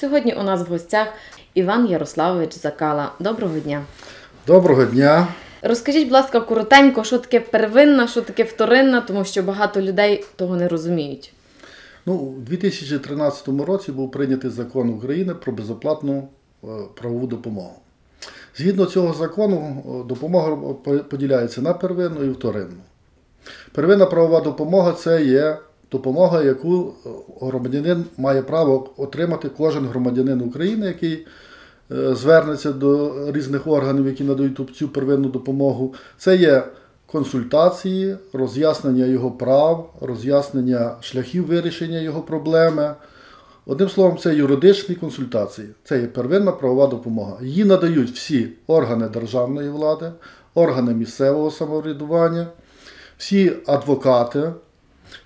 Сьогодні у нас в гостях Іван Ярославович Закала. Доброго дня. Доброго дня. Розкажіть, будь ласка, коротенько, що таке первинна, що таке вторинна, тому що багато людей того не розуміють. Ну, у 2013 році був прийнятий закон України про безоплатну е, правову допомогу. Згідно цього закону, е, допомога поділяється на первинну і вторинну. Первинна правова допомога це є допомога, яку е, громадянин має право отримати кожен громадянин України, який е, звернеться до різних органів, які надають цю первинну допомогу. Це є консультації, роз'яснення його прав, роз'яснення шляхів вирішення його проблеми. Одним словом, це юридичні консультації. Це є первинна правова допомога. Її надають всі органи державної влади, органи місцевого самоврядування, всі адвокати,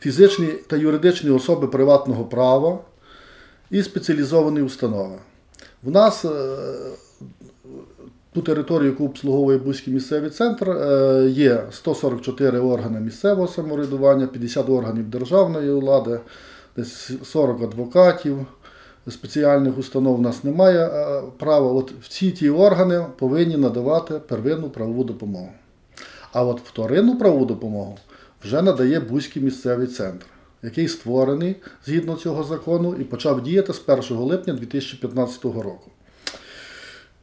фізичні та юридичні особи приватного права і спеціалізовані установи. В нас е, ту територію, яку обслуговує Бузький місцевий центр, е, є 144 органи місцевого самоврядування, 50 органів державної влади, десь 40 адвокатів, спеціальних установ у нас немає е, права. От всі ті органи повинні надавати первинну правову допомогу. А от вторинну правову допомогу вже надає Бузький місцевий центр, який створений згідно цього закону і почав діяти з 1 липня 2015 року.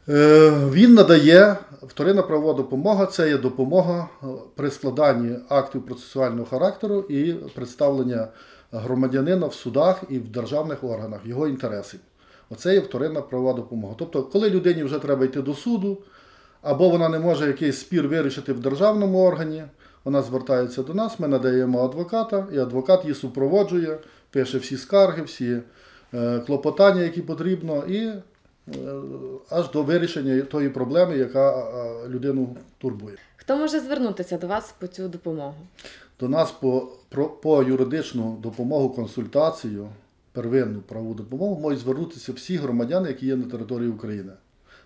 Е, Він надає вторинна правова допомога це є допомога е, при складанні актів процесуального характеру і представлення громадянина в судах і в державних органах його інтересів. Оце є вторинна правова допомога. Тобто, коли людині вже треба йти до суду, або вона не може якийсь спір вирішити в державному органі, вона звертається до нас, ми надаємо адвоката, і адвокат її супроводжує, пише всі скарги, всі е, клопотання, які потрібно, і е, аж до вирішення тої проблеми, яка е, людину турбує. Хто може звернутися до вас по цю допомогу? До нас по, про, по юридичну допомогу, консультацію, первинну правову допомогу можуть звернутися всі громадяни, які є на території України.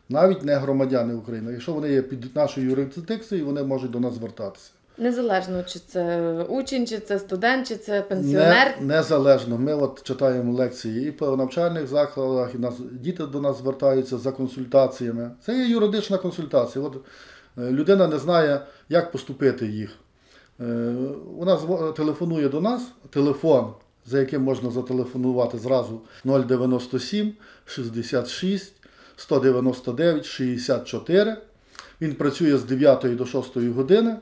Навіть не громадяни України. Якщо вони є під нашою юрисдикцією, вони можуть до нас звертатися. Незалежно, чи це учень, чи це студент, чи це пенсіонер. Не, незалежно. Ми от читаємо лекції і по навчальних закладах, і нас діти до нас звертаються за консультаціями. Це є юридична консультація. От е, людина не знає, як поступити їх. Е, Вона телефонує до нас, телефон, за яким можна зателефонувати зразу 097 66 199 64. Він працює з 9 до 6 години.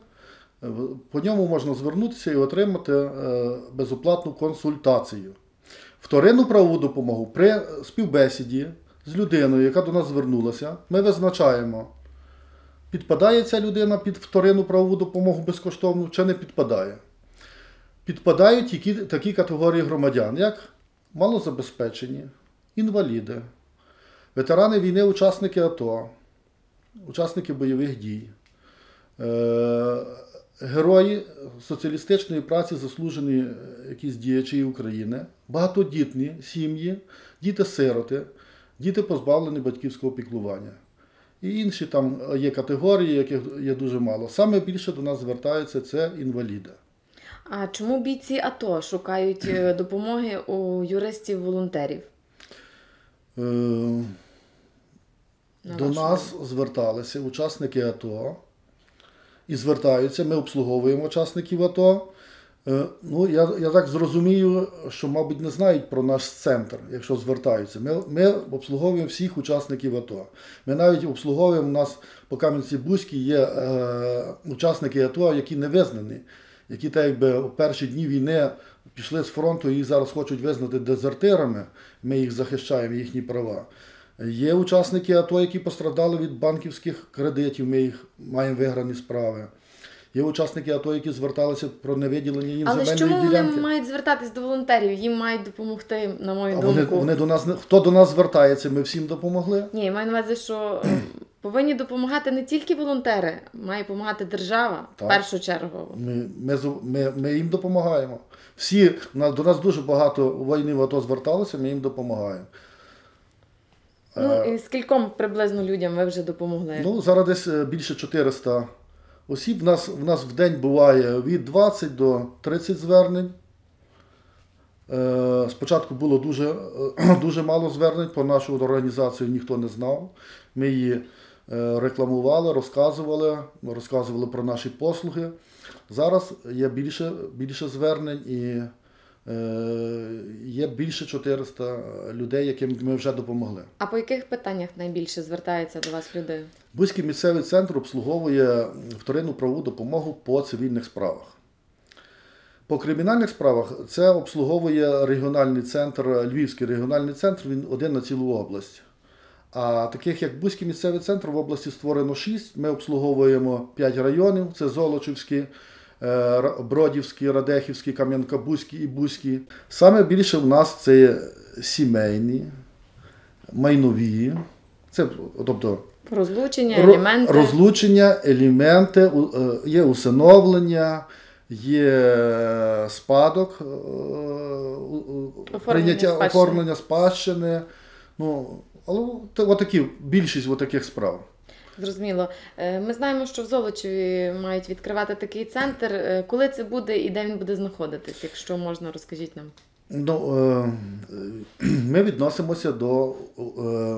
По ньому можна звернутися і отримати е, безоплатну консультацію. Вторинну правову допомогу при співбесіді з людиною, яка до нас звернулася, ми визначаємо, підпадає ця людина під вторинну правову допомогу безкоштовну чи не підпадає. Підпадають які, такі категорії громадян, як малозабезпечені, інваліди, ветерани війни, учасники АТО, учасники бойових дій, е, герої соціалістичної праці, заслужені е, якісь діячі України, багатодітні сім'ї, діти-сироти, діти позбавлені батьківського піклування. І інші там є категорії, яких є дуже мало. Саме більше до нас звертаються це інваліди. А чому бійці АТО шукають е, допомоги у юристів-волонтерів? Е, До нас зверталися учасники АТО і звертаються. Ми обслуговуємо учасників АТО. Е, Ну, я, я так зрозумію, що, мабуть, не знають про наш центр, якщо звертаються. Ми, ми обслуговуємо всіх учасників АТО. Ми навіть обслуговуємо у нас по Кам'янці-Бузькій є е, учасники АТО, які не визнані, які так якби у перші дні війни пішли з фронту і їх зараз хочуть визнати дезертирами. Ми їх захищаємо, їхні права. Є учасники АТО, які пострадали від банківських кредитів, ми їх маємо виграні справи. Є учасники АТО, які зверталися про невиділення їм Але ж земельної чому вони мають звертатись до волонтерів? Їм мають допомогти, на мою А думку. вони, вони до нас хто до нас звертається, ми всім допомогли. Ні, я маю на увазі, що е, повинні допомагати не тільки волонтери, має допомагати держава в першу чергу. Ми, ми, ми, ми їм допомагаємо. Всі до нас дуже багато воїнів АТО зверталося, ми їм допомагаємо. Ну і скільком приблизно людям ви вже допомогли? Ну, зараз десь е, більше 400 осіб. В нас, в нас в день буває від 20 до 30 звернень. Е, Спочатку було дуже, е, дуже мало звернень, про нашу організацію ніхто не знав. Ми її е, рекламували, розказували, розказували про наші послуги. Зараз є більше, більше звернень і е, є більше 400 людей, яким ми вже допомогли. А по яких питаннях найбільше звертається до вас люди? Бузький місцевий центр обслуговує вторинну правову допомогу по цивільних справах. По кримінальних справах це обслуговує регіональний центр, Львівський регіональний центр, він один на цілу область. А таких як Бузький місцевий центр в області створено 6. Ми обслуговуємо 5 районів: це Золочівський, е, Ра- Бродівський, Радехівський, Кам'янка-Бузький і Бузький. Саме більше в нас це сімейні, майнові. Це, тобто, Розлучення, Ро- елементи. Розлучення, елементи, е, є усиновлення, є спадок, е, Оформлення прийняття спадщини. оформлення спадщини. Ну, але от- отакі, більшість отаких справ. Зрозуміло. Е, Ми знаємо, що в Золочеві мають відкривати такий центр. Е, Коли це буде і де він буде знаходитись? Якщо можна, розкажіть нам. Ну, е, ми відносимося до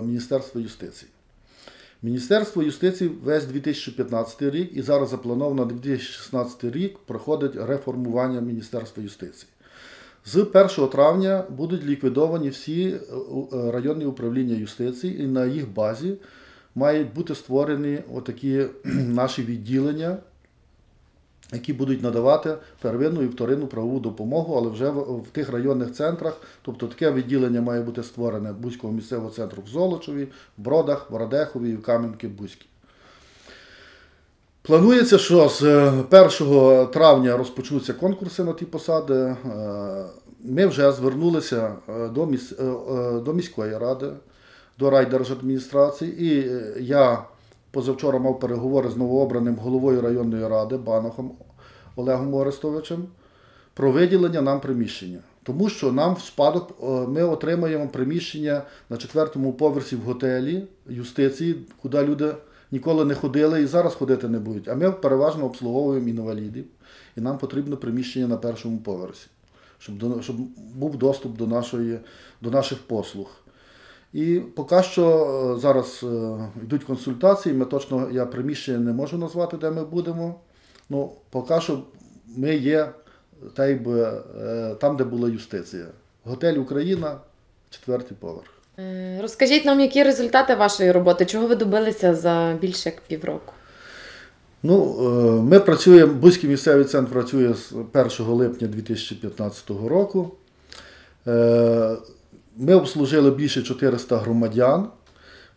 Міністерства юстиції. Міністерство юстиції весь 2015 рік і зараз заплановано на 2016 рік проходить реформування Міністерства юстиції. З 1 травня будуть ліквідовані всі районні управління юстиції, і на їх базі мають бути створені отакі наші відділення, які будуть надавати первинну і вторинну правову допомогу, але вже в, тих районних центрах. Тобто таке відділення має бути створене Бузького місцевого центру в Золочеві, в Бродах, в Радехові і в Кам'янки-Бузькій. Планується, що з е, 1 травня розпочнуться конкурси на ті посади. Е, Ми вже звернулися е, е, е, до міської ради, до райдержадміністрації, і е, я позавчора мав переговори з новообраним головою районної ради Банохом Олегом Орестовичем про виділення нам приміщення. Тому що нам в спадок е, ми отримаємо приміщення на четвертому поверсі в готелі юстиції, куди люди ніколи не ходили і зараз ходити не будуть. А ми переважно обслуговуємо інвалідів, і нам потрібно приміщення на першому поверсі, щоб, щоб був доступ до, нашої, до наших послуг. І поки що е, зараз е, йдуть консультації. Ми точно я приміщення не можу назвати, де ми будемо. Ну, поки що ми є е, там, де була юстиція. Готель Україна, четвертий поверх. Розкажіть нам, які результати вашої роботи? Чого ви добилися за більше як півроку? Ну, ми працюємо, Бузький місцевий центр працює з 1 липня 2015 року. Ми обслужили більше 400 громадян.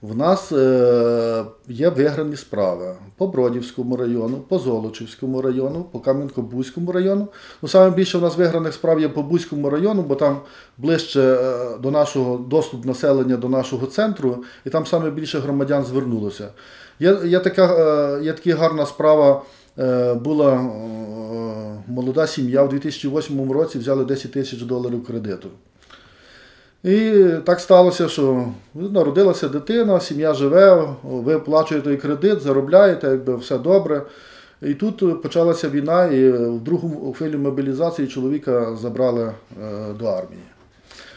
В нас е, є виграні справи по Бродівському району, по Золочівському району, по Кам'янко-Бузькому району. Ну, саме більше в нас виграних справ є по Бузькому району, бо там ближче е, до нашого доступ населення до нашого центру, і там саме більше громадян звернулося. Є, є, така, е, є така гарна справа. Була молода сім'я в 2008 році, взяли 10 тисяч доларів кредиту. І так сталося, що народилася дитина, сім'я живе, ви оплачуєте кредит, заробляєте, якби все добре. І тут почалася війна, і в другому хвилі мобілізації чоловіка забрали е, до армії.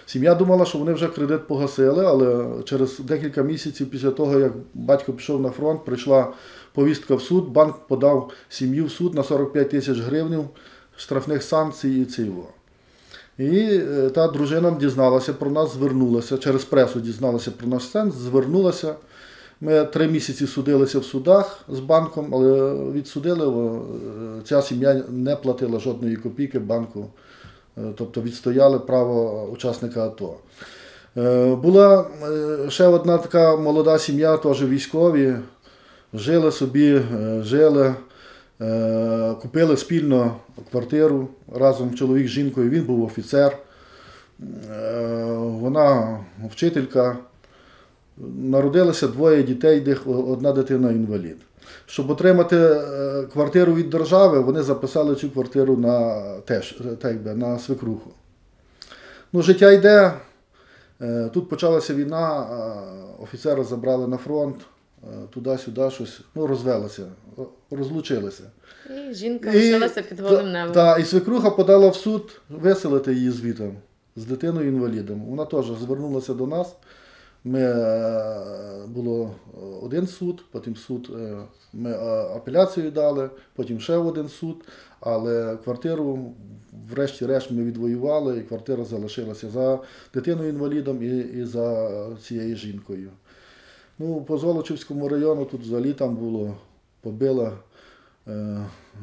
Сім'я думала, що вони вже кредит погасили, але через декілька місяців після того, як батько пішов на фронт, прийшла повістка в суд, банк подав сім'ю в суд на 45 тисяч гривень штрафних санкцій і цього. І е, та дружина дізналася про нас, звернулася, через пресу дізналася про наш сенс, звернулася. Ми три місяці судилися в судах з банком, але відсудили. е, Ця сім'я не платила жодної копійки банку, е, тобто відстояли право учасника АТО. Була ще одна така молода сім'я, теж військові, жили собі, жили. Е, Купили спільно квартиру разом чоловік з жінкою, він був офіцер, Е, вона вчителька. Народилося двоє дітей, де одна дитина інвалід. Щоб отримати е, квартиру від держави, вони записали цю квартиру на, теж, так якби, на свекруху. Ну, життя йде. Тут почалася війна, офіцера забрали на фронт, туди-сюди щось, ну, розвелося, розлучилися. І жінка лишилася під голим небом. Так, і свекруха подала в суд виселити її звітом з дитиною інвалідом. Вона теж звернулася до нас. Ми е, було е, один суд, потім суд е, ми апеляцію дали, потім ще один суд, але квартиру, врешті-решт, ми відвоювали, і квартира залишилася за дитиною інвалідом і, і за цією жінкою. Ну, по Золочівському району тут взагалі там було побила е,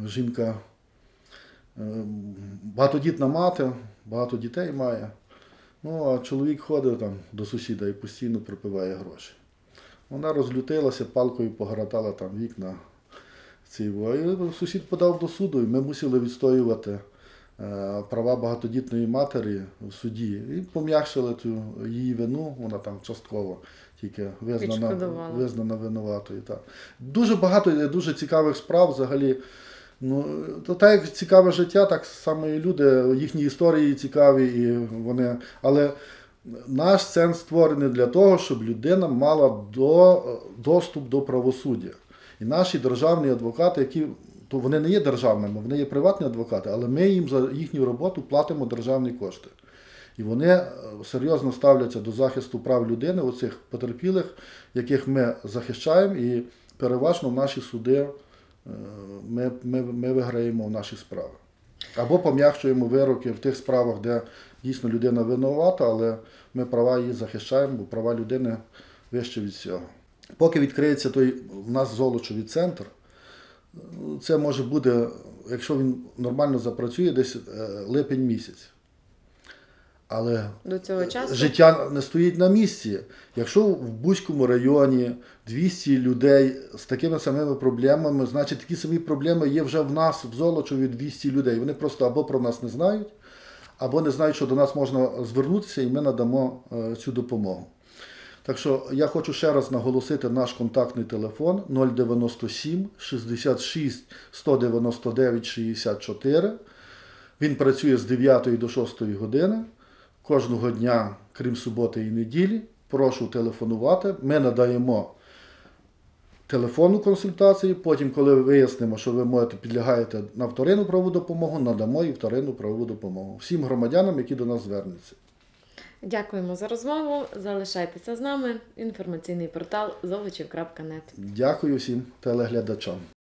жінка, е, багатодітна мати, багато дітей має. Ну, а чоловік ходить там до сусіда і постійно припиває гроші. Вона розлютилася, палкою погратала там вікна. Ці, і сусід подав до суду, і ми мусили відстоювати е, права багатодітної матері в суді. І пом'якшили цю її вину, вона там частково тільки визнана, визнана винуватою. Так. Дуже багато дуже цікавих справ взагалі. Ну, то так як цікаве життя, так само і люди, їхні історії цікаві, і вони. Але наш центр створений для того, щоб людина мала до, доступ до правосуддя. І наші державні адвокати, які то вони не є державними, вони є приватні адвокати, але ми їм за їхню роботу платимо державні кошти. І вони е, серйозно ставляться до захисту прав людини, оцих потерпілих, яких ми захищаємо, і переважно наші суди е, ми, ми, ми виграємо в наші справи. Або пом'якшуємо вироки в тих справах, де дійсно людина винувата, але ми права її захищаємо, бо права людини вище від цього. Поки відкриється той у нас золочовий центр, це може бути, якщо він нормально запрацює, десь е, липень місяць. Але До цього часу життя не стоїть на місці. Якщо в Бузькому районі 200 людей з такими самими проблемами, значить такі самі проблеми є вже в нас в Золочеві 200 людей. Вони просто або про нас не знають, або не знають, що до нас можна звернутися, і ми надамо е, цю допомогу. Так що я хочу ще раз наголосити наш контактний телефон 097 66 199 64. Він працює з 9 до 6 години кожного дня, крім суботи і неділі. Прошу телефонувати. Ми надаємо телефонну консультацію. Потім, коли вияснимо, що ви можете підлягаєте на вторинну правову допомогу, надамо і вторинну правову допомогу всім громадянам, які до нас звернуться. Дякуємо за розмову. Залишайтеся з нами. Інформаційний портал золочів.нет. Дякую всім телеглядачам.